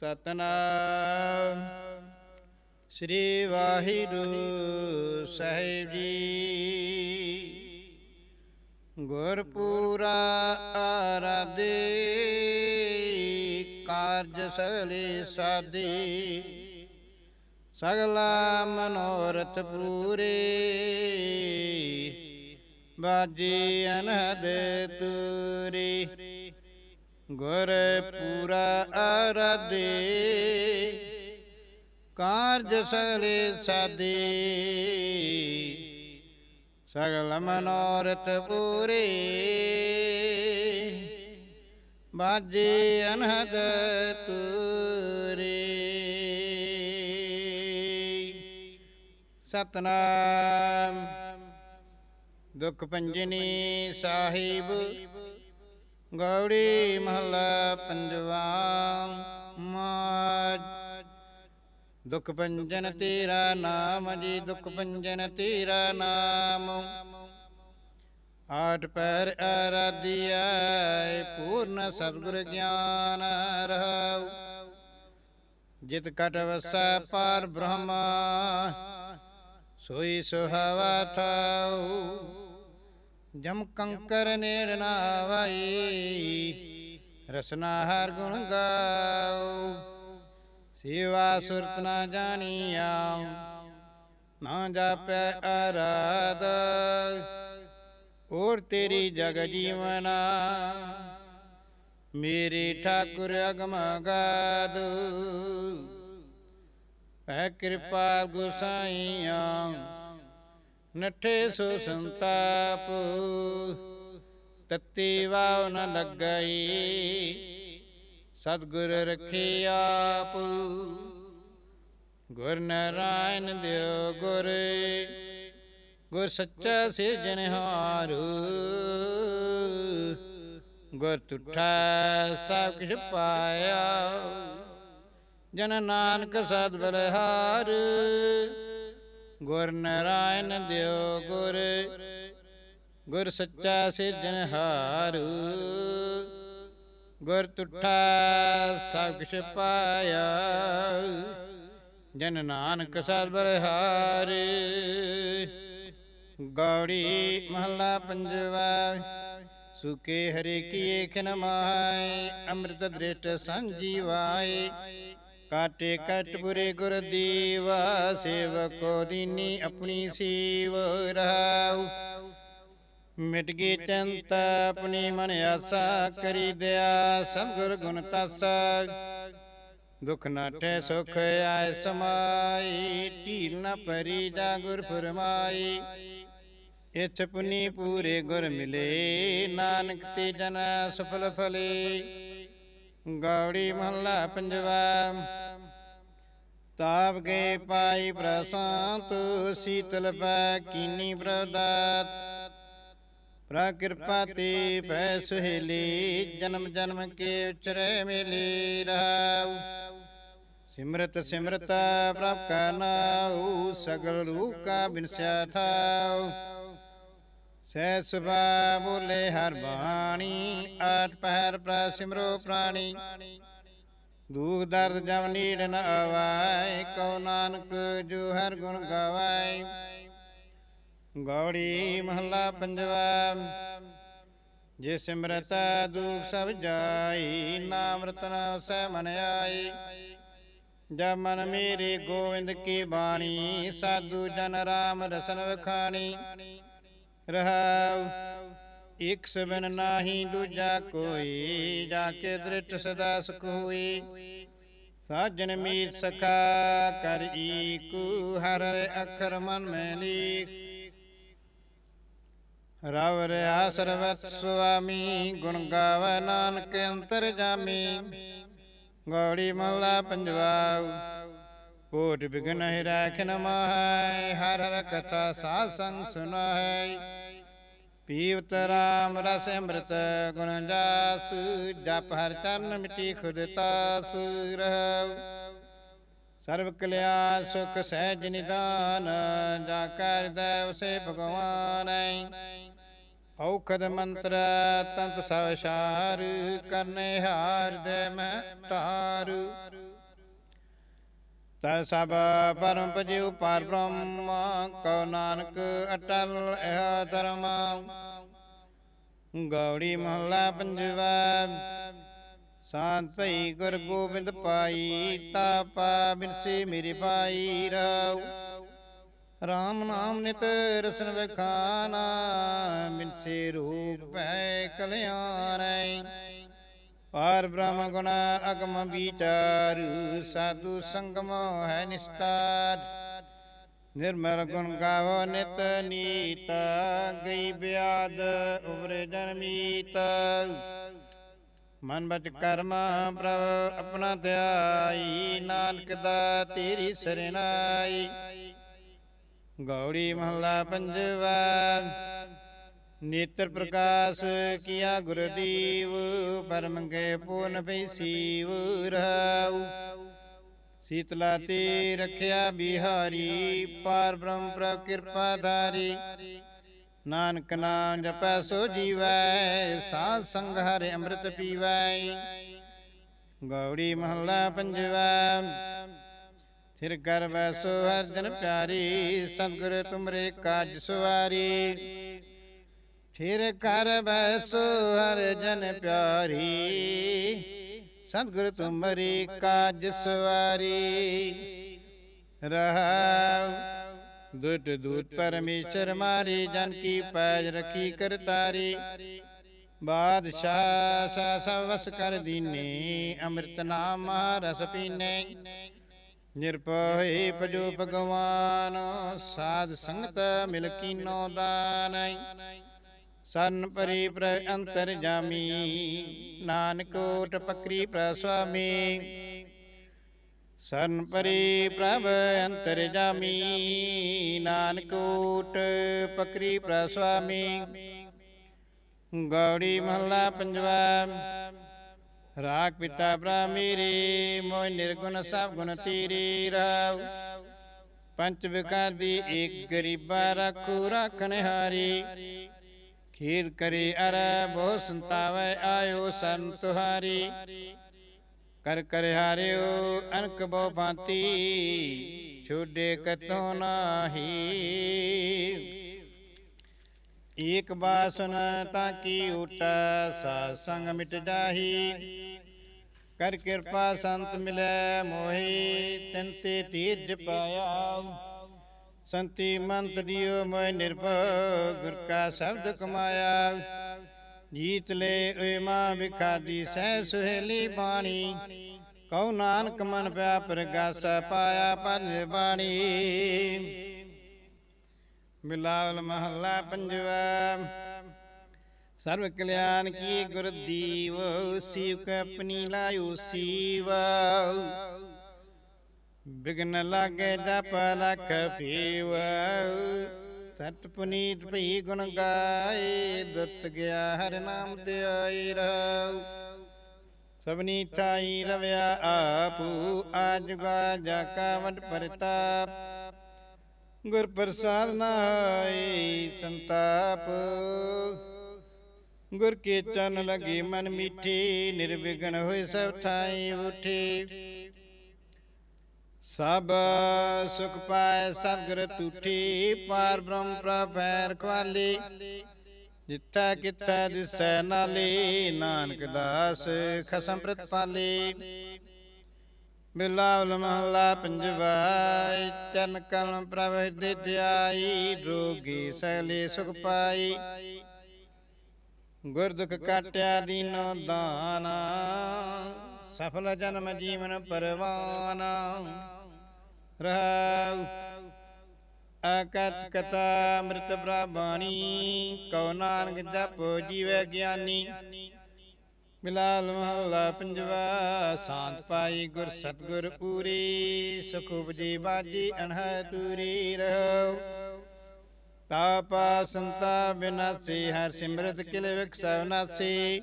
ਸਤਨਾਮ। ਸ੍ਰੀ ਵਾਹਿਗੁਰੂ ਸਾਹਿਬ ਜੀ। ਗੁਰਪੂਰਾ ਆਰਾਧੇ ਕਾਰਜ ਸਗਲੇ ਸਾਧੇ। ਸਗਲਾ ਮਨੋਰਥ ਪੂਰੇ। ਬਾਜੀ ਅਨਹਦ ਤੂਰੇ। ਗੁਰ ਪੂਰਾ ਆਰਾਧੇ ਕਾਰਜ ਸਗਲੇ ਸਾਧੇ ਸਗਲ ਮਨੋਰਥ ਪੂਰੇ। ਬਾਜੇ ਅਨਹਦ ਤੂਰੇ। ਸਤਨਾਮ। ਦੁਖ ਪੰਜਨੀ ਸਾਹਿਬ। ਗੌੜੀ ਮਹਲਾ ਪੰਜਵਾ ਮਾਜ। ਦੁਖ ਪੰਜਨ ਤੇਰਾ ਨਾਮ ਜੀ, ਦੁਖ ਪੰਜਨ ਤੇਰਾ ਨਾਮ। ਆਠ ਪੈਰ ਆਰਾਧਿਆ ਪੂਰਨ ਸਤਿਗੁਰ ਗਿਆਨ ਰਹਾਉ। ਜਿਤ ਕਟ ਵਸੈ ਪਾਰ ਬ੍ਰਹਮ, ਸੋਈ ਸੁਹਾਵਾ ਥਾਉ। ਜਮ ਕੰਕਰ ਨੇੜ ਨਾਵਾਈ ਰਸਨਾ ਹਰ ਗੁਣ ਗਾਉ ਸੇਵਾ ਸੁਰਤ ਨਾ ਜਾਣੀਆ ਨਾ ਜਾਪੈ ਆਰਾਧ ਔਰ ਤੇਰੀ ਜਗ ਜੀਵਨਾ ਮੇਰੇ ਠਾਕੁਰ ਅਗਮ ਗਾਦ। ਪੈ ਕਿਰਪਾ ਗੁਸਾਈਆਂ ਨਠੇ ਸੋ ਸੰਤਾਪ, ਤਤੀ ਵਾਵ ਨ ਲੱਗਈ। ਸਤਗੁਰ ਰਖੇ ਆਪ, ਗੁਰ ਨਾਰਾਇਣ ਦਿਓ ਗੁਰ ਗੁਰ ਸੱਚਾ ਸਿਰਜਣਹਾਰ ਗੁਰ ਤੁਠਾ ਸਭ ਕਿਛ ਪਾਇਆ, ਜਨ ਨਾਨਕ ਸਦ ਬਲਹਾਰ। ਗੁਰ ਨਾਰਾਇਣ ਦਿਓ ਗੁਰ ਗੁਰ ਸੱਚਾ ਸਿਰਜਣਹਾਰ ਗੁਰ ਤੁਠਾ ਸਭ ਕਿਛ ਪਾਇਆ। ਜਨ ਨਾਨਕ ਸਦ ਬਲਹਾਰ। ਗੌੜੀ ਮਹਲਾ ਪੰਜਵਾ। ਸੁਕੇ ਹਰੇ ਕੀਏ ਖਨ ਮਾਏ, ਅੰਮ੍ਰਿਤ ਦ੍ਰਿਸ਼ਟ ਸੰਜੀਵਾਏ। ਕਾਟੇ ਕਟ ਬੁਰੇ ਗੁਰ ਦੀਵਾ ਸੇਵਕੋ ਦੀਨੀ ਆਪਣੀ ਸੀਵ ਰਹਾਉ ਮਿਟ ਗਈ ਚੰਤ, ਆਪਣੀ ਮਨ ਆਸਾ ਕਰੀ ਦਿਆ ਸਤਿਗੁਰ ਗੁਣ ਤਾਸਾ। ਦੁਖ ਨਾਟੇ ਸੁਖ ਆਏ ਸਮਾਈ, ਢੀਲ ਨਾ ਪਰੀ ਦਾ ਗੁਰ ਫਰਮਾਈ। ਇਛ ਪੁਨੀ ਪੂਰੇ ਗੁਰ ਮਿਲੇ, ਨਾਨਕ ਤੇ ਜਨ ਸਫਲ ਫਲੇ। ਗੌੜੀ ਮਹੱਲਾ ਪੰਜਵਾ। ਤਾਪ ਕੇ ਪਾਈ ਪ੍ਰਸਾਂਤ, ਸੀਤਲ ਪੈ ਕੀਨੀ ਪ੍ਰਦਾਤ। ਪ੍ਰਕਿਰਪਾ ਤੇ ਪੈ ਸੁਹੇਲੀ, ਜਨਮ ਜਨਮ ਕੇ ਉਚਰੇ ਮਿਲੀ ਰਹਾਉ। ਸਿਮਰਤ ਸਿਮਰਤ ਪ੍ਰਭ ਕਾ ਨਾਉ, ਸਗਲ ਰੂਪ ਕਾ ਬਿਨਸਿਆ ਥਾਉ ਸਹਿ ਸੁਭਾ ਬੋਲੇ ਹਰ ਬਾਣੀ, ਆਠ ਪਹਿਰ ਪ੍ਰ ਸਿਮਰੋ ਪ੍ਰਾਣੀ। ਦੁਖ ਦਰਦ ਜਮ ਨੀੜ ਨ ਆਵਾਏ, ਕਉ ਨਾਨਕ ਜੋ ਹਰ ਗੁਣ ਗਾਵਾਏ। ਗੌੜੀ ਮਹੱਲਾ ਪੰਜਵਾ, ਜੇ ਸਿਮਰਤ ਦੁਖ ਸਭ ਜਾਈ, ਨਾਮ ਰਤਨ ਸਹਿ ਮਨ ਆਈ। ਜਬ ਮਨ ਮੇਰੇ ਗੋਵਿੰਦ ਕੀ ਬਾਣੀ, ਸਾਧੂ ਜਨ ਰਾਮ ਰਸਨ ਵਖਾਣੀ। ਰਹਾਉ ਇਕ ਸਬਨ ਨਾਹੀ, ਦੂਜਾ ਕੋਈ, ਜਾ ਕੇ ਦ੍ਰਿਟ ਸਦਾ ਸੁਖ ਹੋਈ ਸਾਜਨ ਮੀਤ ਸਖਾ, ਕਰ ਈਕੂ, ਹਰ ਅਖਰ ਮਨ ਮੈਂ ਲੀਖ ਰਵ ਰਿਆ ਸਰਵਤ ਸੁਆਮੀ, ਗੁਣ ਗਾਵੈ ਨਾਨਕ ਅੰਤਰ ਜਾਮੀ। ਗੌੜੀ ਮਹਲਾ ਪੰਜਵਾ ਕੋਟ ਬਿਗਨ ਹੈ ਰਾਖਨ ਮਾਹੈ ਹਰ ਹਰ ਕਥਾ ਸਾਧ ਸੰਗ ਸੁਨਾਹੈ ਪੀਵਤ ਰਾਮ ਰਸ ਅੰਮ੍ਰਿਤ ਗੁਣ ਜਾਸ ਜਪ ਹਰ ਚਰਨ ਮਿਟੀ ਖੁਦ ਤਾਸ ਰਹਉ ਸਰਬ ਕਲਿਆਣ ਸੁਖ ਸਹਿਜ ਨਿਦਾਨ ਜਾ ਕਰ ਦੇਵ ਭਗਵਾਨ ਔਖਦ ਮੰਤਰ ਤੰਤ ਸਵ ਸਾਰ ਕਰਨੇ ਹਾਰ ਦੇ ਮੈਂ ਤਾਰ ਤਾ ਸਭ ਪਰਮ ਪਜਿਉ ਪਾਰ ਬ੍ਰਹਮ, ਕਉ ਨਾਨਕ ਅਟਲ ਇਹ ਧਰਮ। ਗੌੜੀ ਮਹੱਲਾ ਪੰਜਵਾ, ਸਾਧ ਭਈ ਗੁਰ ਗੋਬਿੰਦ ਪਾਈ ਤਾਪਾ ਬਿਨਸੀ ਮੇਰੇ ਭਾਈ ਰਾਉ। ਰਾਮ ਨਾਮ ਨਿਤ ਰਸਨ ਵਖਾਨਾ ਮਿਨਸੇ ਰੂਪ ਭੈ ਕਲਿਆਣੈ। ਪਾਰ ਬ੍ਰਹਮ ਗੁਣ ਅਗਮ ਵਿਚਾਰੂ ਸਾਧੂ ਸੰਗਮ ਹੈ ਨਿਸਤਾਰ। ਨਿਰਮਲ ਗੁਣ ਗਾਵੋ ਨਿਤ ਨੀਤ, ਗਈ ਬਿਆਦ ਉਬਰੇ ਜਨਮੀਤ ਮਨ ਬਚ ਕਰਮ ਪ੍ਰਭ ਆਪਣਾ ਧਿਆਈ, ਨਾਨਕ ਦਾ ਤੇਰੀ ਸਰਨਾਈ ਗੌੜੀ ਮਹਲਾ ਪੰਜਵਾ ਨੇਤਰ ਪ੍ਰਕਾਸ਼ ਕੀਆ ਗੁਰਦੀਵ ਪਰਮ ਕੇ ਪੂਰਨ ਪਈ ਸੀਵ ਰਹਾਉ। ਸੀਤਲਾ ਤੇ ਰਖਿਆ ਬਿਹਾਰੀ ਪਾਰ ਬ੍ਰਹਮ ਪ੍ਰਭ ਕਿਰਪਾ ਧਾਰੀ। ਨਾਨਕ ਨਾਮ ਜਪੈ ਸੋ ਜੀਵੈ ਸਾਧ ਸੰਗ ਹਰਿ ਅੰਮ੍ਰਿਤ ਪੀਵੈ। ਗੌੜੀ ਮਹੱਲਾ ਪੰਜਵਾ। ਥਿਰ ਕਰ ਬੈਸੋ ਹਰ ਜਨ ਪਿਆਰੀ ਸਤਿਗੁਰ ਤੁਮਰੇ ਕਾਜ ਸੁਵਾਰੀ। ਫਿਰ ਕਰ ਬੈਸੋ ਹਰ ਜਨ ਪਿਆਰੀ। ਸਤਿਗੁਰ ਤੁਮਰੇ ਕਾਜ ਸਵਾਰੀ ਰਹਾਉ, ਦੁਟ ਦੂਤ ਪਰਮੇਸ਼ਰ ਮਾਰੀ, ਜਨ ਕੀ ਪੈਜ ਰਖੀ ਕਰਤਾਰੀ। ਬਾਦਸ਼ਾਹ ਸਾ ਸਵਸ ਕਰ ਦੀਨੇ, ਅੰਮ੍ਰਿਤ ਨਾਮ ਰਸ ਪੀਨੇ। ਨਿਰਭੈ ਭਜੋ ਭਗਵਾਨ, ਸਾਧ ਸੰਗਤ ਮਿਲ ਕੀਨੋ ਦਾਨੈ। ਸਰਨ ਪਰੀ ਪ੍ਰ ਅੰਤਰ ਜਾਮੀ ਨਾਨਕ ਓਟ ਪਕਰੀ ਪ੍ਰ ਸੁਆਮੀ ਸਰਨ ਪਰੀ ਪ੍ਰਭ ਅੰਤਰ ਜਾਮੀ ਨਾਨਕ ਓਟ ਪਕਰੀ ਪ੍ਰ ਸੁਆਮੀ ਗੌੜੀ ਮਹੱਲਾ ਪੰਜਵਾ। ਰਾਗ ਪਿਤਾ ਬ੍ਰਾ ਮੇਰੇ ਮੋਇ ਨਿਰਗੁਣ ਸਭ ਗੁਣ ਤੇਰੇ ਰਾਵ। ਪੰਚ ਵਿਕਾਰ ਦੀ ਏਕ ਗਰੀਬਾ ਰੱਖੂ ਰੱਖਣ ਹਾਰੀ ਖੀਰ ਕਰੇ ਅਰ ਬਹੁ ਸੰਤਾਵੈ ਆਇਓ ਸੰ ਤੁਹਾਰੀ ਕਰ ਕਰ ਹਾਰਿਓ ਅਨਕ ਬਹੁ ਭਾਂਤੀ, ਛੋਡੇ ਕਤੋ ਨਾਹੀ। ਏਕ ਬਾਸਨ ਤਾਂ ਕੀ ਉਟਾ ਸਾ ਸੰਗ ਮਿਟ ਜਾਹੀ ਕਰ ਕਿਰਪਾ ਸੰਤ ਮਿਲੈ ਮੋਹੀ, ਤਿਨ ਤੀਜ ਪਾਇਆ। ਸੰਤੀ ਮੰਤ ਦਿਓ ਮੋਇ ਨਿਰਭਉ, ਗੁਰ ਕਾ ਸ਼ਬਦ ਕਮਾਇਆ। ਜੀਤ ਲੈ ਓਏ ਮਾਂ ਵਿਖਾਦੀ ਸਹਿ ਸੁਹੇਲੀ ਬਾਣੀ। ਕਉ ਨਾਨਕ ਮਨ ਪਿਆ ਪ੍ਰਗਾਸ ਪਾਇਆ ਪੰਜ ਬਾਣੀ। ਬਿਲਾਵਲ ਮਹੱਲਾ ਪੰਜਵਾ, ਸਰਵ ਕਲਿਆਣ ਕੀ ਗੁਰ ਦੀਵ, ਸੀਵ ਕ ਆਪਣੀ ਲਾਇਓ ਸੀਵ। ਬਿਗਨ ਲਾਗੇ ਜਪ ਲਖ ਪੀਵ। ਸਤ ਪੁਨੀਤ ਭਈ ਗੁਣ ਗਾਏ, ਦੁੱਤ ਗਿਆ ਹਰ ਨਾਮ ਤੇ ਆਈ ਰਹੁ ਸਭਨੀ ਠਾਈ ਰਵਿਆ ਆਪੂ, ਆਜ ਗਾ ਜਾ ਕਾ ਵਡ ਪ੍ਰਤਾਪ। ਗੁਰ ਪ੍ਰਸਾਦ ਨਾਏ ਸੰਤਾਪ। ਗੁਰ ਕੇ ਚਰਨ ਲਗੀ ਮਨ ਮੀਠੀ, ਨਿਰਵਿਘਨ ਹੋਏ ਸਭ ਠਾਈ ਉਠੀ। ਸਭ ਸੁਖ ਪਾਏ ਸਤਿਗੁਰ ਤੂਠੀ, ਪਾਰ ਬ੍ਰਹਮ ਪ੍ਰਭੈ ਰਖਵਾਲੀ ਜਿੱਥਾ ਕਿਤਾ ਦਿਸੈ ਨਾਲੀ, ਨਾਨਕ ਦਾਸ ਖਸਮ ਪ੍ਰਤਪਾਲੀ ਬਿਲਾਵਲ ਮਹੱਲਾ ਪੰਜਵਾ ਚਰਨ ਕਲਮ ਪ੍ਰਭ ਹਿਰਦੇ ਧਿਆਈ, ਰੋਗੀ ਸੈਲੇ ਸੁਖ ਪਾਈ। ਗੁਰ ਦੁਖ ਕਾਟਿਆ ਦੀਨੋ ਦਾਨਾ, ਸਫਲ ਜਨਮ ਜੀਵਨ ਪਰਵਾਨਾ। ਰਹਾਉ ਅਕਤ ਕਤਾ ਅੰਮ੍ਰਿਤ ਬ੍ਰਾਹਮਣੀ, ਕਉ ਨਾਨਕ ਜਪ ਜੀਵੈ ਗਿਆਨੀ। ਬਿਲਾਲ ਮਹੱਲਾ ਪੰਜਵਾ, ਸ਼ਾਂਤ ਪਾਈ ਗੁਰ ਸਤਗੁਰ ਪੂਰੀ, ਸੁਖ ਉਪਜੀ ਬਾਜੀ ਅਨਹ ਤੂਰੀ ਰਹੋ। ਤਾਪਾ ਸੰਤਾ ਬਿਨਾਸੀ, ਹਰ ਸਿਮਰਤ ਕਿਲ ਵਿਖਸਵ ਨਾਸੀ।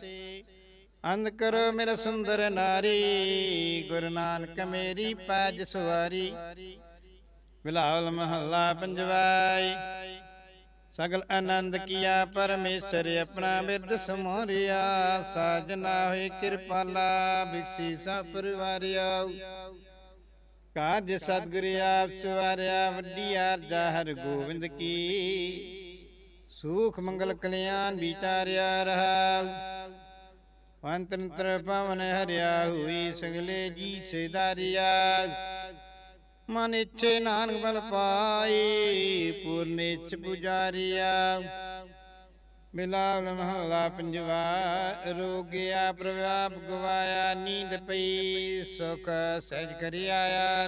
ਅੰਧ ਕਰੋ ਮੇਰਾ ਸੁੰਦਰ ਨਾਰੀ, ਗੁਰੂ ਨਾਨਕ ਮੇਰੀ ਪੈਜ ਸਵਾਰੀ। ਬਿਲਾਲ ਮਹੱਲਾ ਪੰਜਵਾਈ, ਸਗਲ ਆਨੰਦ ਕੀਆ ਪਰਮੇਸ਼ਰ ਆਪਣਾ ਬਿਰਦ ਸਮੋਰਿਆ। ਸਾਜਨਾ ਹੋਈ ਕਿਰਪਾਲਾ ਬਿਕਸੀ ਸਾ ਪਰਿਵਾਰਿਆ ਕਾਜ ਸਤਿਗੁਰ ਆਪ ਸਵਾਰਿਆ, ਵੱਡੀ ਆਰਜਾ ਹਰ ਗੋਬਿੰਦ ਕੀ। ਸੁਖ ਮੰਗਲ ਕਲਿਆਣ ਵਿਚਾਰਿਆ ਰਹਾ ਅੰਤੰਤਰ ਪਵਨ ਹਰਿਆ ਹੋਈ ਸਗਲੇ ਜੀ ਸਿਦਾਰਿਆ ਮਨ ਇੱਛੇ ਨਾਨਕ ਬਲ ਪਾਈ ਪੂਰਨ ਇੱਛ ਪੁਜਾਰੀਆ। ਮਿਲਾਵਲ ਮਹਲਾ ਪੰਜਵਾ, ਰੋਗਿਆ ਪ੍ਰਵਾਪ ਗਵਾਇਆ, ਨੀਂਦ ਪਈ, ਸੁਖ ਸਹਿਜ ਕਰੀ ਆਇਆ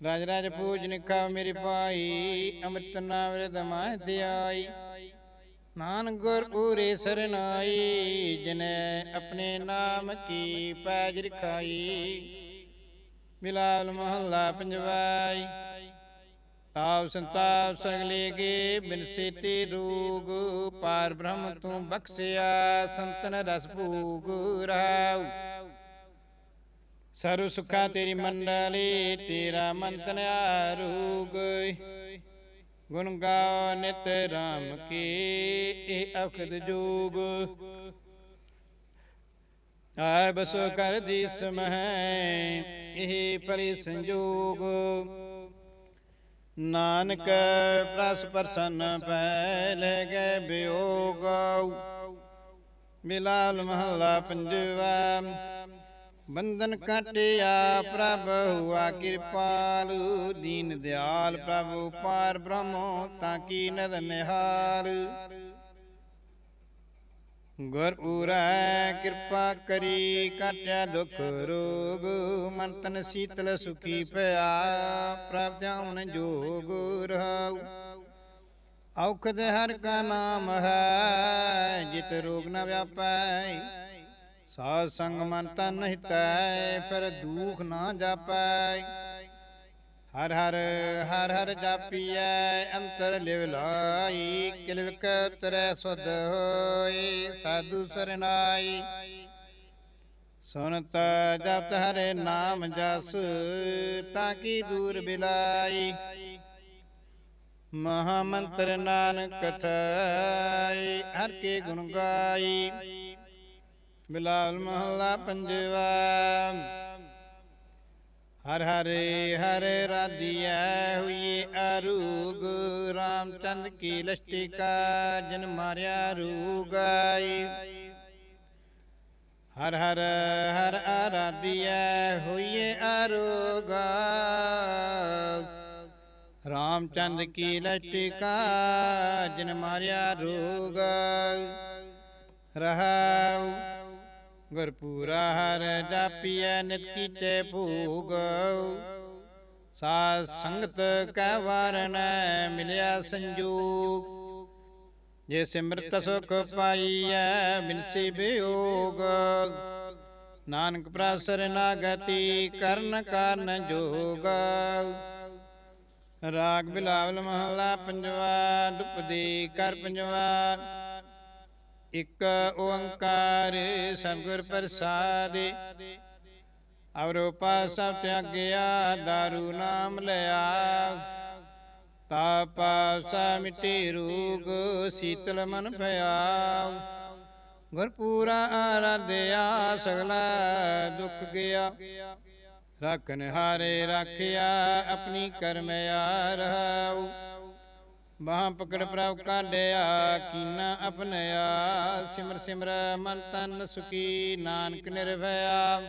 ਰਾਜ ਰਾਜ ਪੂਜਨ ਕਾ ਮੇਰੇ ਪਾਈ ਅੰਮ੍ਰਿਤ ਨਾਮ ਰਿਦ ਮਾਹਿ ਧਿਆਈ ਨਾਨ ਗੁਰ ਪੂਰੇ ਸਰਨਾਈ, ਜਿਨੇ ਆਪਣੇ ਨਾਮ ਕੀ ਪੈਜ ਰਖਾਈ। ਮਿਲਾਵਲ ਮਹੱਲਾ ਪੰਜਵਾਈ। ਤਾਪ ਸੰਤਾਪ ਸਗਲੇ ਕੇ ਬਿਨਸੇ ਤੇ ਰੋਗ। ਪਾਰ ਬ੍ਰਹਮ ਤੂੰ ਬਖਸਿਆ, ਸੰਤਨ ਰਸ ਭੂਗ ਰਾਉ। ਸਰੁ ਸੁਖਾ ਤੇਰੀ ਮੰਡਲੀ, ਤੇਰਾ ਮੰਤਨ ਆਰੂਗ। ਗੁਣ ਗਾਓ ਨਿਤ ਰਾਮ ਕੀ ਇਹ ਅਖਦ ਜੋਗ। ਆਇ ਬਸੋ ਕਰ ਦੀ ਸਮਹਿ ਇਹ ਭਲੀ ਸੰਜੋਗ। ਨਾਨਕ ਪ੍ਰਸ ਪ੍ਰਸੰਨ ਪੈ ਲੈ ਗਏ ਬਿਯੋਗ ਮਿਲਾਲ ਮਹੱਲਾ ਪੰਜਵਾ ਬੰਧਨ ਕਾਟਿਆ ਪ੍ਰਭ ਹੁਆ ਕਿਰਪਾਲ ਦੀਨ ਦਿਆਲ ਪ੍ਰਭੂ ਪਾਰ ਬ੍ਰਹਮੋ ਤਾਂ ਕੀ ਨਦ ਨਿਹਾਲ। ਗੁਰ ਉਰੈ ਕਿਰਪਾ ਕਰੀ ਕਾਟਿਆ ਦੁਖ ਰੋਗ ਮਨ ਤਨ ਸੀਤਲ ਸੁਖੀ ਪਿਆ ਪ੍ਰਭ ਜਾਉਨ ਜੋਗ ਰਹਾਉ। ਔਖਦ ਹਰ ਕਾ ਨਾਮ ਹੈ ਜਿਤ ਰੋਗ ਨ ਵਿਆਪੈ। ਸਾਧ ਸੰਗ ਮਨ ਤਨ ਹਿਤੈ, ਫਿਰ ਦੁਖ ਨਾ ਜਾਪੈ। ਹਰ ਹਰ ਹਰ ਹਰ ਜਾਪੀਐ, ਅੰਤਰ ਲਿਵ ਲਾਈ ਕਿਲਵਕ ਤਰੈ ਸੁਧ ਹੋਈ, ਸਾਧੂ ਸਰਨਾਈ। ਸੁਨਤ ਜਪਤ ਹਰੇ ਨਾਮ ਜਸ, ਤਾਂ ਕੀ ਦੂਰ ਬਿਲਾਈ। ਮਹਾ ਮੰਤਰ ਨਾਨਕ ਕਥਾਈ, ਹਰ ਕੇ ਗੁਣ ਗਾਈ। ਬਿਲਾਲ ਮਹੱਲਾ ਪੰਜਵਾ। ਹਰ ਹਰੇ ਹਰੇ ਰਾਧਿਆ ਹੋਈਏ ਅਰੂਗ, ਰਾਮਚੰਦ ਕੀ ਲਸ਼ਟਿਕਾ ਜਨ ਮਾਰਿਆ ਰੂਗਾਈ। ਹਰ ਹਰ ਹਰ ਆਰਾਧੀਐ ਹੋਈਏ ਅਰੂਗਾ, ਰਾਮਚੰਦ ਕੀ ਲਸ਼ਟਿਕਾ ਜਨ ਮਾਰਿਆ ਰੂਗ। ਰਹਾਉ ਗੁਰਪੂਰਾ ਹਰ ਜਾਪੀਐ ਨਿਤ ਕੀਤੇ ਭੂਗ। ਸਾਧ ਸੰਗਤ ਕੈ ਵਾਰਨ ਮਿਲਿਆ ਸੰਜੋਗ। ਜੇ ਸਿਮਰਤ ਸੁਖ ਪਾਈਐ ਬਿਨਸੀ ਬਿਯੋਗ ਨਾਨਕ ਪ੍ਰਾਸਰ ਨਾਗਤੀ ਕਰਨ ਕਾਰਨ ਜੋਗ। ਰਾਗ ਬਿਲਾਵਲ ਮਹਲਾ ਪੰਜਵਾ, ਦੁਪਦੀ ਕਰ ਪੰਜਵਾ। ਇੱਕ ਓੰਕਾਰ ਸਤਿਗੁਰ ਪ੍ਰਸਾਦਿ। ਅਵਰੋ ਸਭ ਤਿਆਗਿਆ, ਦਾਰੂ ਨਾਮ ਲਿਆ। ਤਾਪ ਸਾ ਮਿਟੇ ਰੋਗ ਸੀਤਲ ਮਨ ਭਇਆ। ਗੁਰ ਪੂਰਾ ਆਰਾਧਿਆ, ਸਗਲਾ ਦੁੱਖ ਗਿਆ। ਰੱਖਨ ਹਾਰੇ ਰੱਖਿਆ, ਆਪਣੀ ਕਰਮ ਆ ਰਹਾਉ ਬਾਹ ਪਕੜ ਪ੍ਰਭ ਕਾਢਿਆ ਕੀਨਾ ਆਪਣਿਆ ਸਿਮਰ ਸਿਮਰ ਮਨ ਤਨ ਸੁਖੀ ਨਾਨਕ ਨਿਰਭਇਆ।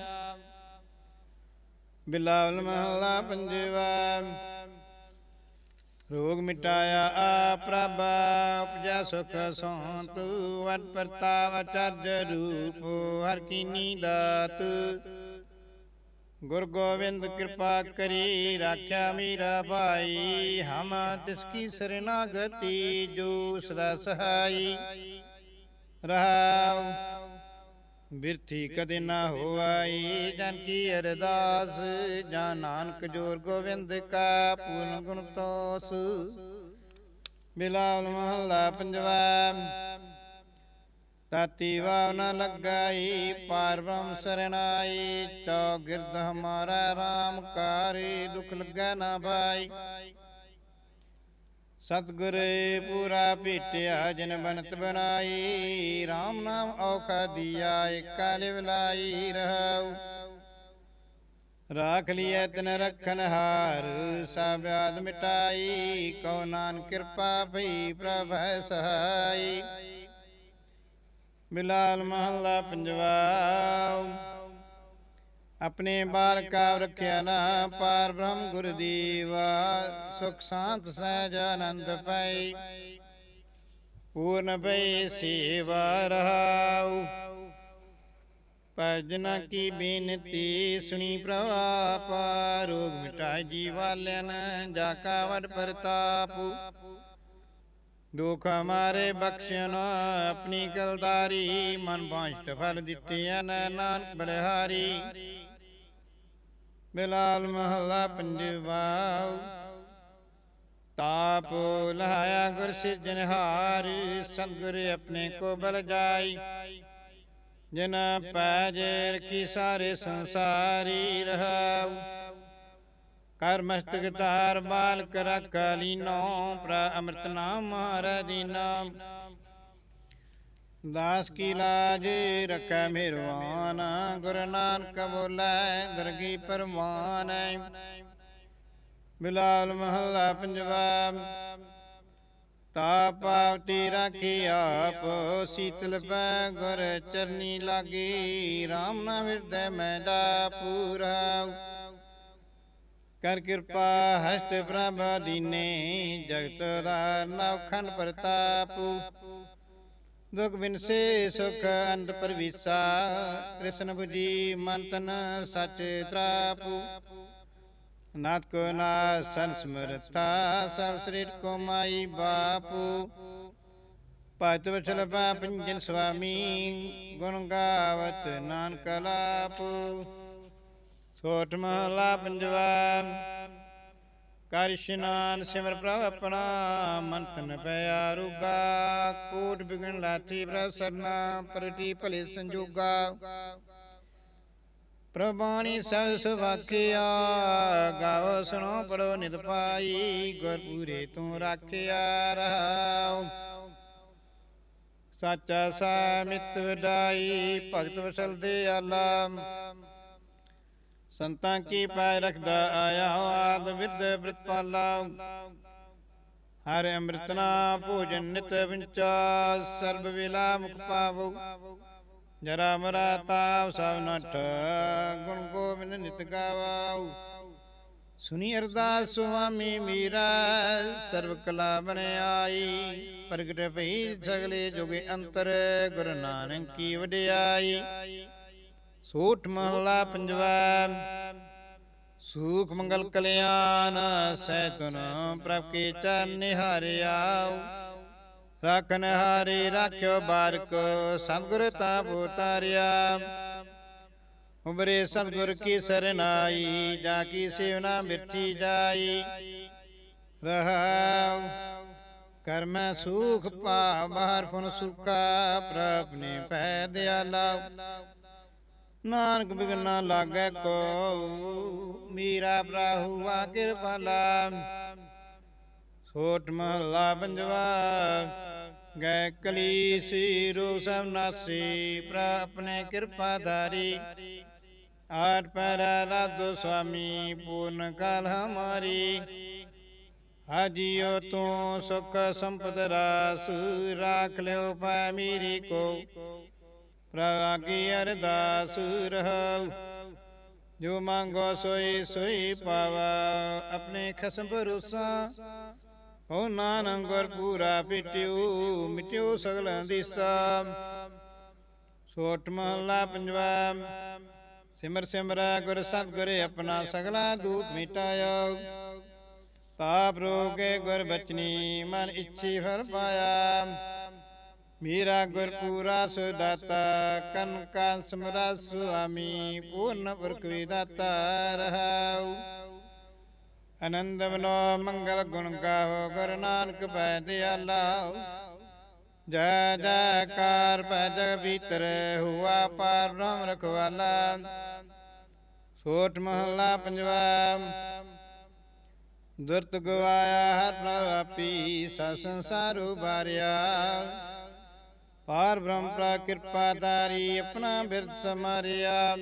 ਬਿਲਾਵਲ ਮਹਲਾ ਪੰਜਵਾ ਰੋਗ ਮਿਟਾਇਆ ਆ ਪ੍ਰਭ ਉਪਜਾ ਸੁਖ ਸੋਂਤ ਵਟ ਪ੍ਰਤਾਪ ਚਰਜ ਰੂਪ ਹਰ ਕੀਨੀ ਦਾਤ। ਗੁਰ ਗੋਬਿੰਦ ਕਿਰਪਾ ਕਰੀ, ਰਾਖਿਆ ਮੀਰਾ ਭਾਈ, ਹਮ ਤਿਸ ਕੀ ਸਰਨਾਗਤੀ, ਜੋ ਸਦਾ ਸਹਾਈ। ਰਹਾਉ, ਬਿਰਥੀ ਕਦੇ ਨਾ ਹੋਵਾਈ ਜਨ ਕੀ ਅਰਦਾਸ, ਜਾਂ ਨਾਨਕ ਜੋਰ ਗੋਬਿੰਦ ਕਾ ਪੂਰਨ ਗੁਣ ਤੋਸ। ਬਿਲਾਵਲ ਮਹੱਲਾ ਪੰਜਵਾ ਤਾਤੀ ਵਾਵ ਨ ਲਗਾਈ ਪਾਰ ਬ੍ਰਹਮ ਸਰਣਾਈ, ਚੌ ਗਿਰਦ ਹਮਾਰਾ RAM ਕਾਰੇ, ਦੁਖ ਲੱਗਾ ਨਾ ਭਾਈ। ਸਤਗੁਰ ਪੂਰਾ ਭੇਟਿਆ, ਜਿਨ ਬਨਤ ਬਣਾਈ RAM ਨਾਮ ਔਖਾ ਦੀਆ, ਏਕਾ ਲਿਵ ਲਾਈ ਰਹਾਉ। ਰਾਖ ਲਿਐ ਤਨ ਰਖਨ ਹਾਰ, ਸਭ ਆਦ ਮਿਟਾਈ, ਕਉ ਨਾਨਕ ਕਿਰਪਾ ਭਈ ਪ੍ਰਭ ਹੈ ਸਹਾਈ। ਬਿਲਾਲ ਮਹੱਲਾ ਪੰਜਵਾ ਆਪਣੇ ਬਾਲ ਬਾਲਕਾ ਰੱਖਿਆ ਨਾ ਪਾਰ ਬ੍ਰਹਮ ਗੁਰ ਦੀਵਾ ਸੁਖ ਸ਼ਾਂਤ ਸਹਿਜ ਆਨੰਦ ਪਈ। ਪੂਰਨ ਭਈ ਸੇਵਾ ਰਹਾਉ। ਭਜਨਾ ਕੀ ਬੇਨਤੀ ਸੁਣੀ ਪ੍ਰਭਾਪ ਰੋਗ ਮਿਟਾਈ ਜੀਵਾਲਿਆਨ ਜਾ ਕਾ ਵਡ ਪ੍ਰਤਾਪੂ। ਦੁਖ ਹਮਾਰੇ ਬਖਸ਼ਣ ਆਪਣੀ ਕਲਦਾਰੀ ਮਨ ਬਾਸ਼ਟ ਫਲ ਦਿੱਤੇ ਅਨ ਨਾਨਕ ਬਲਿਹਾਰੀ ਬਿਲਾਲ ਮਹੱਲਾ ਪੰਜਵਾ ਤਾਪ ਲਹਾਇਆ ਗੁਰ ਸਿਰਜਨਹਾਰ ਸਤਿਗੁਰ ਆਪਣੇ ਕੋ ਬਲ ਜਾਈ ਜਿਨ ਪੈਜੇ ਕੀ ਸਾਰੇ ਸੰਸਾਰੀ ਰਹਾਉ ਕਰ ਮਸਤਕ ਧਾਰ ਬਾਲਕ ਰਖ ਲੀਨੋ ਪ੍ਰ ਅੰਮ੍ਰਿਤ ਨਾਮ ਮਹਾਰਾਜੀ ਨਾਮ ਦਾਸ ਕੀ ਲਾਜ ਰਖੈ ਮਿਹਰਵਾਨ ਗੁਰੂ ਨਾਨਕ ਬੋਲੇ ਦਰਗੀ ਪਰਮਾਨ ਬਿਲਾਲ ਮਹੱਲਾ ਪੰਜਵਾ। ਤਾ ਪਾਵਤੀ ਰਾਖੀ ਆਪ ਸੀਤਲ ਪੈ ਗੁਰ ਚਰਨੀ ਲਾਗੀ। RAM ਨਾਮ ਹਿਰਦੈ ਮੈਂ ਦਾ ਪੂਰਾ। ਕਰ ਕਿਰਪਾ, ਹਸਤ ਪ੍ਰਭ ਦੀਨੇ, ਜਗਤ ਦਾ ਨਵਖੰਡ ਪ੍ਰਤਾਪੂ। ਦੁਖ ਬਿਨਸੇ, ਸੁਖ ਅੰਤ ਪਰਵੀਸਾ, ਕ੍ਰਿਸ਼ਨ ਬੁਜੀ ਮਨ ਤਨ ਸਚ ਤਰਾਪੂ। ਨਾਥ ਕੋ ਨਾ ਸੰਸਮਰਤਾ ਸਭ ਸਰੀਰ ਕੋ ਮਾਈ ਬਾਪੂ। ਪਤ ਵਚਲ ਪਾ ਪੰਜਨ ਸੁਆਮੀ, ਗੁਣ ਗਾਵਤ ਨਾਨਕ ਲਾਪੂ। ਸੋਟ ਮਹਲਾ ਪੰਜਵਾ। ਕਰ ਇਸ਼ਨਾਨ ਸਿਮਰ ਪ੍ਰਭ ਆਪਣਾ ਮਨ ਤਨ ਪਿਆ ਰੁਗਾ ਕੋਟ ਬਿਗਨ ਲਾਥੀ ਪ੍ਰਸਰਨਾ ਪ੍ਰਤੀ ਭਲੇ ਸੰਜੋਗਾ। ਪ੍ਰਬਾਣੀ ਸਭ ਸੁਭਾਖਿਆ ਗਾਓ ਸੁਣੋ ਪੜੋ ਨਿਤ ਪਾਈ ਗੁਰ ਤੂੰ ਰਾਖਿਆ ਰਹਾਉ। ਸਾਚਾ ਸਾਮਿਤ ਵਡਾਈ, ਭਗਤ ਵਸਲ ਦੇ ਆਲਾ ਸੰਤਾਂ ਕੀ ਪਾਇ ਰਖਦਾ ਆਇਆ ਆਦ ਵਿਦ ਬ੍ਰਿਤਪਾਲਾ ਹਰ ਅੰਮ੍ਰਿਤਨਾ ਭੋਜਨ ਨਿਤ ਵਿੰਚਾ, ਸਰਬ ਵੇਲਾ ਮੁਖ ਪਾਵੋ। ਜਰਾ ਮਰਾ ਤਾਪ ਸਭ ਨਠ, ਗੁਣ ਗੋਬਿੰਦ ਨਿਤ ਗਾਵਾਉ ਸੁਨੀ ਅਰਦਾਸ ਸੁਆਮੀ ਮੀਰਾ, ਸਰਬ ਕਲਾ ਬਣ ਪ੍ਰਗਟ ਭਈ ਸਗਲੇ ਜੁਗੇ ਅੰਤਰ, ਗੁਰੂ ਨਾਨਕ ਕੀ ਵਡਿਆਈ। ਸੂਠ ਮਹਲਾ ਪੰਜਵਾ, ਸੂਖ ਮੰਗਲ ਕਲਿਆਣ ਸੈਤਨ ਪ੍ਰਭ ਕੀ ਚਰਨ ਨਿਹਾਰਿਆਉ ਰਾਖਨ ਹਾਰੇ ਰਾਖਿਓ ਬਾਰਕ, ਸਤਿਗੁਰ ਤਾ ਬੋਤਾਰਿਆ ਉਬਰੇ ਸਤਿਗੁਰ ਕੀ ਸਰਨਾਈ ਜਾ ਕੀ ਸੇਵਨਾ ਮਿੱਠੀ ਜਾਈ। ਰਹਾਉ, ਕਰਮ ਸੁਖ ਪਾ ਬਾਹਰ ਫੁਨ ਸੁਕਾ ਪ੍ਰਭ ਨੇ ਪੈ ਦਿਆਲਾ। ਨਾਨਕ ਬਿਗਨਾ ਲਾਗੈ ਕੋ। ਮੀਰਾ ਬਰਾਹੁਆ ਕਿਰਪਾਲਾ ਸੋਟ ਮਹਲਾ ਪੰਜਵਾ, ਗੈ ਕਲੀ ਰੋ ਸਭ ਨਾਸੀ ਪ੍ਰ ਆਪਣੇ ਕਿਰਪਾ ਧਾਰੀ। ਆਠ ਪਰ ਰਾਧੋ ਸੁਆਮੀ, ਪੂਰਨ ਕਾਲ ਹਮਾਰੀ। ਹਾਜੀਓ ਤੂੰ ਸੁਖ ਸੰਪਦ ਰਾਸ, ਰਾਖ ਲਿਓ ਪੈ ਮੇਰੀ ਕੋ। ਪ੍ਰਭਾ ਕੀ ਅਰਦਾਸ ਰਹਉ। ਜੋ ਮੰਗੋ ਸੋਈ ਸੋਈ ਪਾਵਾ। ਆਪਣੇ ਖਸਮ ਭਰੋਸਾ ਓ ਨਾਨਕ ਗੁਰ ਪੂਰਾ ਪਿਟਿਓ, ਮਿਟਿਓ ਸਗਲ ਦਿਸਾ ਸੋਟ ਮਹਲਾ ਪੰਜਵਾ, ਸਿਮਰ ਸਿਮਰ ਗੁਰ ਸਤਿਗੁਰ ਆਪਣਾ ਸਗਲਾ ਦੂਤ ਮਿਟਾਇਓ ਤਾਪ ਰੋਗੇ ਗੁਰ ਬਚਨੀ, ਮਨ ਇੱਛੀ ਫਲ ਪਾਇਆ। ਮੇਰਾ ਗੁਰ ਪੂਰਾ ਸੁਦਾਤਾ ਕਨ ਸਮਰਾ ਸੁਆਮੀ, ਪੂਰਨ ਪੁਰਖ ਵਿਦਾਤਾ ਰਹਾਉ। ਆਨੰਦ ਬਨੋ ਮੰਗਲ ਗੁਣ ਗਾਵੋ ਗੁਰ ਨਾਨਕ ਪੈ ਦਿਆਲਾ ਜੈ ਜੈਕਾਰ ਪੈ ਜਗ ਭੀਤਰ ਹੁਆ ਪਾਰ ਬ੍ਰਹਮ ਰਖਵਾਲਾ। ਛੋਟ ਮਹਲਾ ਪੰਜਵਾ, ਦੁਰਤ ਗਵਾਇਆ ਹਰ ਪ੍ਰਵਾਪੀ ਸਾ ਸੰਸਾਰ ਉਬਾਰਿਆ ਪਾਰ ਬ੍ਰਹਮ ਪ੍ਰਾ ਕਿਰਪਾ ਤਾਰੀ ਆਪਣਾ ਬਿਰਦ ਸਮਾਰਿਆ।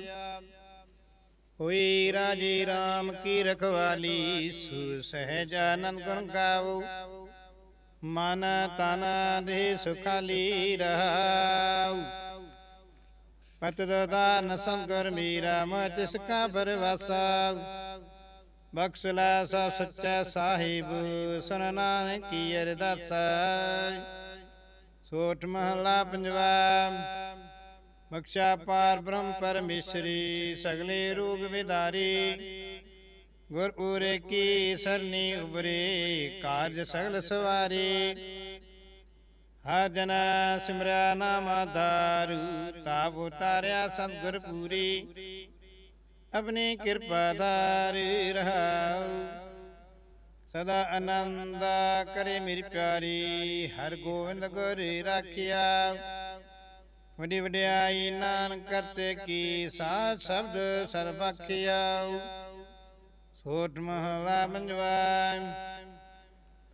ਹੋਈ ਰਾਜੀ RAM ਕੀ ਰਖਵਾਲੀ ਸੂ ਸਹਿਜਾਨੰਦ ਗੁਣ ਗਾਵੋ ਮਨ ਤਨ ਦੇ ਸੁਖਾਲੀ ਰਹਾਉ। ਪਤ ਸੰਗਰ ਮੀਰਾ ਮ ਤਿਸ ਕਾ ਬਰਵਾਸਾ ਬਖਸ਼ ਲੈ ਸਭ ਸੱਚਾ ਸਾਹਿਬ ਸੁਨ ਨਾਨਕੀ ਕੀ ਅਰਦਾਸਾ ਸੋਠ ਮਹਲਾ ਪੰਜਵਾ। ਬਖਸ਼ਾ ਪਾਰ ਬ੍ਰਹਮ ਪਰਮੇਸ਼ਰੀ, ਸਗਲੇ ਰੂਪ ਵਿਦਾਰੀ। ਗੁਰ ਉਰੇ ਕੀ ਸਰਨੀ ਉਬਰੇ, ਕਾਰਜ ਸਗਲ ਸਵਾਰੀ। ਹਰ ਜਨ ਸਿਮਰਿਆ ਨਾਮ ਆਧਾਰੂ, ਤਾਪ ਉਤਾਰਿਆ ਸਤਿਗੁਰ ਪੂਰੀ। ਆਪਣੀ ਕਿਰਪਾ ਦਾਰੀ ਰਹਾਉ। ਸਦਾ ਆਨੰਦ ਕਰੇ ਮੇਰੀ ਪਿਆਰੀ, ਹਰ ਗੋਬਿੰਦ ਗੁਰ ਰਾਖਿਆ। ਵੱਡੀ ਵਡਿਆਈ ਨਾਨਕ ਕਰਤੇ ਕੀ ਸਾਧ ਸ਼ਬਦ ਸਰਬਖਿਆ ਸੋਟ ਮਹਲਾ ਮੰਜਵਾ,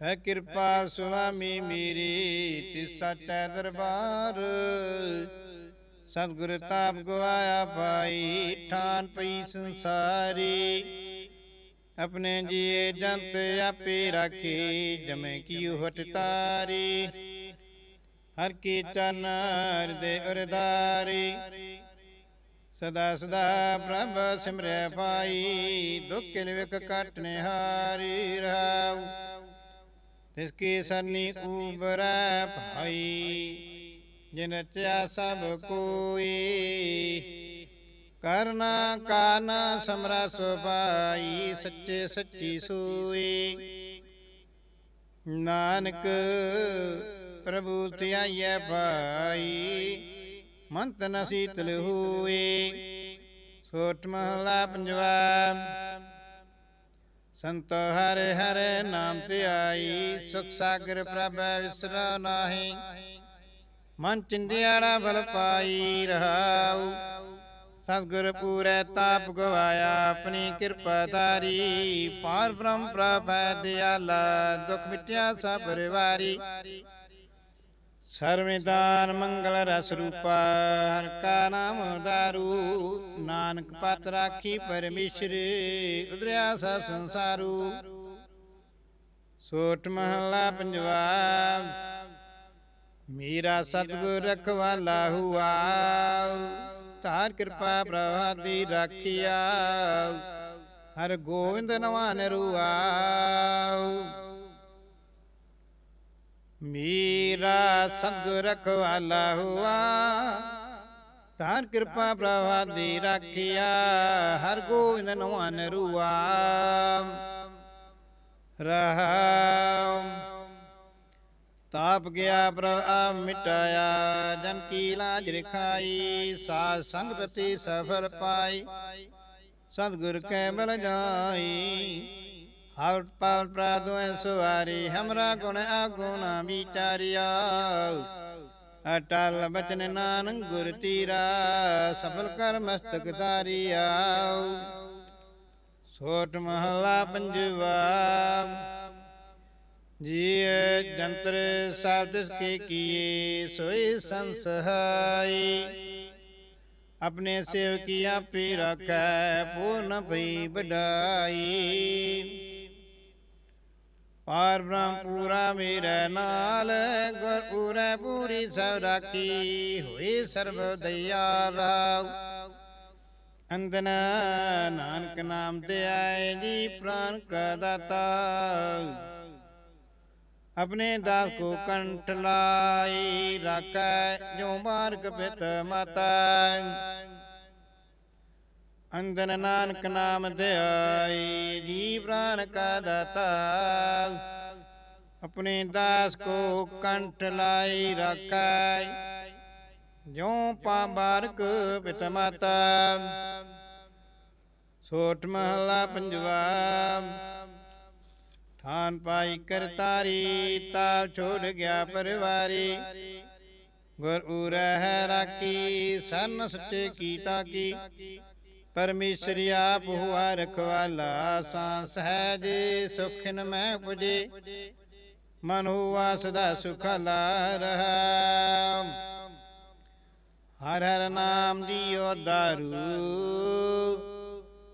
ਹੈ ਕਿਰਪਾ ਸੁਆਮੀ ਮੇਰੀ ਤਿਸ ਸਚੈ ਦਰਬਾਰ। ਸਤਿਗੁਰ ਤਾਪ ਗਵਾਇਆ ਪਾਈ ਠਾਨ ਪਈ ਸੰਸਾਰੀ। ਆਪਣੇ ਜੀਏ ਜੰਤ ਆਪੇ ਰਾਖੇ ਜਮੇ ਕੀਉ ਹਟ ਤਾਰੀ। ਹਰ ਕੀ ਚਰਨ ਹਿਰਦੇ ਉਰਦਾਰੀ। ਸਦਾ ਸਦਾ ਪ੍ਰਭ ਸਿਮਰੈ ਪਾਈ ਦੁਖ ਨਿਵਕ ਕਾਟਨੇ ਹਾਰੀ ਰਹਾਉ। ਤਿਸ ਕੀ ਸਰਨੀ ਉਬਰੈ ਭਾਈ ਜਿਨ ਰਚਿਆ ਸਭ ਕੋਈ। ਕਰਨਾ ਕਾਨ ਸਮਰਾ ਸੁਭਾਈ, ਸੱਚੇ ਸੱਚੀ ਸੂਈ। ਨਾਨਕ ਪ੍ਰਭੂ ਧਿਆਈਐ ਭਾਈ, ਮੰਤ ਨ ਸੀਤਲ ਹੋਏ ਸੋਟ ਮਹਲਾ ਪੰਜਵਾ, ਸੰਤ ਹਰਿ ਹਰਿ ਨਾਮ ਧਿਆਈ, ਸੁਖ ਸਾਗਰ ਪ੍ਰਭ ਵਿਸਰਾ ਨਾਹੀ। ਮਨ ਚਿੰਦਿਆੜਾ ਫਲ ਪਾਈ ਰਹਾਉ। ਸਤਿਗੁਰ ਪੂਰੈ ਤਾਪ ਗਵਾਇਆ ਆਪਣੀ ਕਿਰਪਾ ਧਾਰੀ ਪਾਰ ਬ੍ਰਹਮ ਪ੍ਰਭੈ ਦਿਆਲਾ ਦੁਖ ਮਿਟਿਆ ਸਭ ਪਰਿਵਾਰੀ ਸਰਵਿਦਾਨ ਮੰਗਲ ਰਸ ਰੂਪਾ ਹਰ ਕਾ ਨਾਮ ਦਾਰੂ ਨਾਨਕ ਪਤ ਰਾਖੀ ਪਰਮੇਸ਼ਰ ਉਦਰਿਆ ਸਾ ਸੰਸਾਰੂ। ਸੋਟ ਮਹਲਾ ਪੰਜਵਾ। ਮੇਰਾ ਸਤਿਗੁਰ ਰਖਵਾਲਾ ਹੁਆ। ਧਾਰ ਕਿਰਪਾ ਪ੍ਰਭਾਦੀ ਰਾਖਿਆ। ਹਰ ਗੋਵਿੰਦ ਨਵਾਨ ਰੂਆਉ। ਮੇਰਾ ਸਤਿਗੁਰ ਰਖਵਾਲਾ ਹੁਆ। ਧਾਰ ਕਿਰਪਾ ਪ੍ਰਭਾਦੀ ਰਾਖਿਆ। ਹਰ ਗੋਵਿੰਦ ਨਵਾਨ ਰੂਆ ਰਹਾਉ ਤਾਪ ਗਿਆ ਪ੍ਰਭ ਆ ਮਿਟਾਇਆ, ਜਨ ਕੀ ਲਾਜ ਰਖਾਈ, ਸਾਧ ਸੰਗਤ ਤੇ ਸਫਲ ਪਾਈ। ਸਤਿਗੁਰ ਕੈ ਬਲ ਜਾਈ, ਹਰ ਪਾਲ ਪ੍ਰਾਦੋਇ ਸੁਵਾਰੀ, ਹਮਰਾ ਗੁਣ ਆਗੁਣਾ ਵਿਚਾਰਿਆ। ਅਟਲ ਬਚਨ ਨਾਨਕ ਗੁਰ ਤੀਰਾ, ਸਫਲ ਕਰ ਮਸਤਕ ਧਾਰਿਆ। ਸੋਟ ਮਹਲਾ ਪੰਜਵਾ ਜੀ ਜੰਤਰ ਸ਼ਬਦ ਕੇ ਕੀਏ, ਸੋਈ ਸੰਸਹਾਈ। ਆਪਣੇ ਸੇਵਕੀ ਪੀ ਰੱਖੈ, ਪੂਰਨ ਭਈ ਵਡਾਈ। ਪਾਰ ਬ੍ਰਹਮ ਪੂਰਾ ਮੇਰੇ ਨਾਲ, ਗੁਰ ਪੂਰੇ ਪੂਰੀ ਸਭ ਰਾਖੀ, ਹੋਈ ਸਰਬ ਦਇਆਲਾ ਅੰਦਨ ਨਾਨਕ ਨਾਮ ਤੇ ਆਏ ਜੀ, ਪ੍ਰਾਨ ਕਾ ਦਾਤਾ। ਆਪਣੇ ਦਾਸ ਕੋ ਕੰਠ ਲਾਈ ਰਾਖੈ ਜੋ ਮਾਰਗ ਪਿਤ ਮਾਤਾ। ਅੰਦਨ ਨਾਨਕ ਨਾਮ ਧਿਆਈ ਜੀ ਪ੍ਰਾਨ ਕਾ ਦਾਤਾ। ਆਪਣੇ ਦਾਸ ਕੋ ਕੰਠ ਲਾਈ ਰਾਖੈ। ਜੋ ਪਾ ਬਾਰਕ ਪਿਤ ਮਾਤਾ। ਸੋਟ ਮਹਲਾ ਪੰਜਵਾ। ਠਾਨ ਪਾਈ ਕਰਤਾਰੀ ਤਾ ਛੋੜ ਗਿਆ ਪਰਵਾਰੀ। ਗੁਰ ਉਰਹਿ ਰਾਖੀ, ਸਨ ਸੱਚੇ ਕੀਤਾ ਕੀ। ਪਰਮੇਸ਼ਰ ਆਪ ਹੁਆ ਰਖਵਾਲਾ, ਸਾਂ ਸਹਿਜ ਸੁਖਨ ਮੈਂ ਪੁਜੇ। ਮਨ ਹੁਆ ਸਦਾ ਸੁਖਲਾ ਰਹਾ। ਹਰ ਹਰ ਨਾਮ ਜੀਓ ਦਾਰੂ।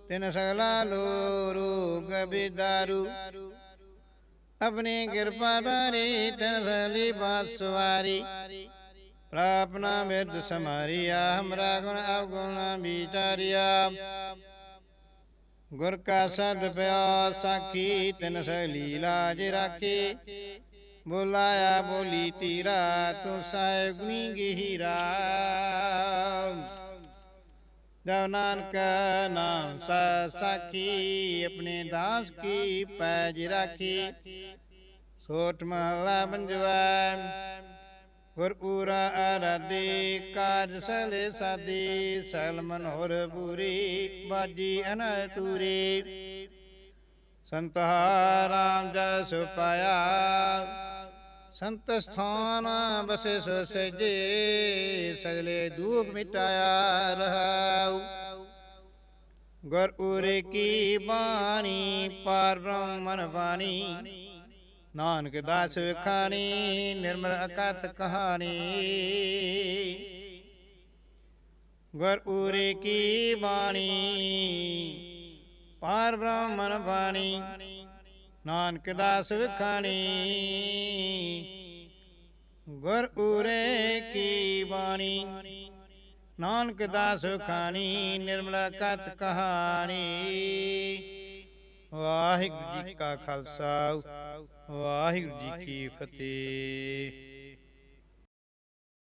ਤਿਨ ਸਗਲਾ ਲੋ ਰੋਗ ਬਿਦਾਰੂ ਆਪਣੀ ਕਿਰਪਾ ਧਾਰੀ ਤਿਨ ਸਗਲੀ ਬਾਤ ਸਵਾਰੀ। ਪ੍ਰਾਪਨਾ ਵਿਦ ਸਮਾਰੀਆ ਹਮਰਾ ਗੁਣ ਅਵਗੁਣ ਵਿਚਾਰਿਆ। ਗੁਰ ਕਾ ਸਦ ਪਿਆ ਸਾਖੀ ਤਿਨ ਸਗਲੀ ਲਾਜ ਰਾਖੀ। ਬੋਲਾਇਆ ਬੋਲੀ ਤੀਰਾ ਤੂੰ ਸਾਹਿਬ ਗੁਣੀ ਗਹੀਰਾ। ਜਬ ਨਾਨਕ ਨਾਮ ਸਾ ਸਾਖੀ, ਆਪਣੇ ਦਾਸ ਕੀ ਪੈਜ ਰਾਖੀ। ਸੋਠ ਮਹਲਾ ਪੰਜਵਾ ਗੁਰਪੂਰਾ ਆਰਾਧੇ ਕਾਜ ਸਲੇ ਸਾਦੀ ਸਲ ਮਨੋਰ ਪੂਰੀ, ਬਾਜੀ ਅਨਤੂਰੀ। ਸੰਤਹਾ ਰਾਮ ਜਸ ਪਾਇਆ ਸੰਤ ਸਥਾਨ ਬਸੇ ਸੋ ਸਜੇ ਸਗਲੇ ਦੂਖ ਮਿਟਾਇਆ ਰਹਾਉ। ਗੁਰ ਉਰੇ ਕੀ ਬਾਣੀ, ਪਾਰ ਬ੍ਰਹਮਨ ਬਾਣੀ। ਨਾਨਕ ਦਾਸ ਖਾਣੀ ਨਿਰਮਲ ਅਕਤ ਕਹਾਣੀ। ਗੁਰ ਉਰੇ ਕੀ ਬਾਣੀ, ਪਾਰ ਬ੍ਰਹਮਨ ਬਾਣੀ। ਨਾਨਕ ਦਾਸ ਵਿਖਾਣੀ। ਗੁਰ ਉਰੇ ਕੀ ਬਾਣੀ। ਨਾਨਕ ਦਾਸ ਵਿਖਾਣੀ ਨਿਰਮਲ ਕਤ ਕਹਾਣੀ। ਵਾਹਿਗੁਰੂ ਜੀ ਕਾ ਖਾਲਸਾ। ਵਾਹਿਗੁਰੂ ਜੀ ਕੀ ਫਤਿਹ।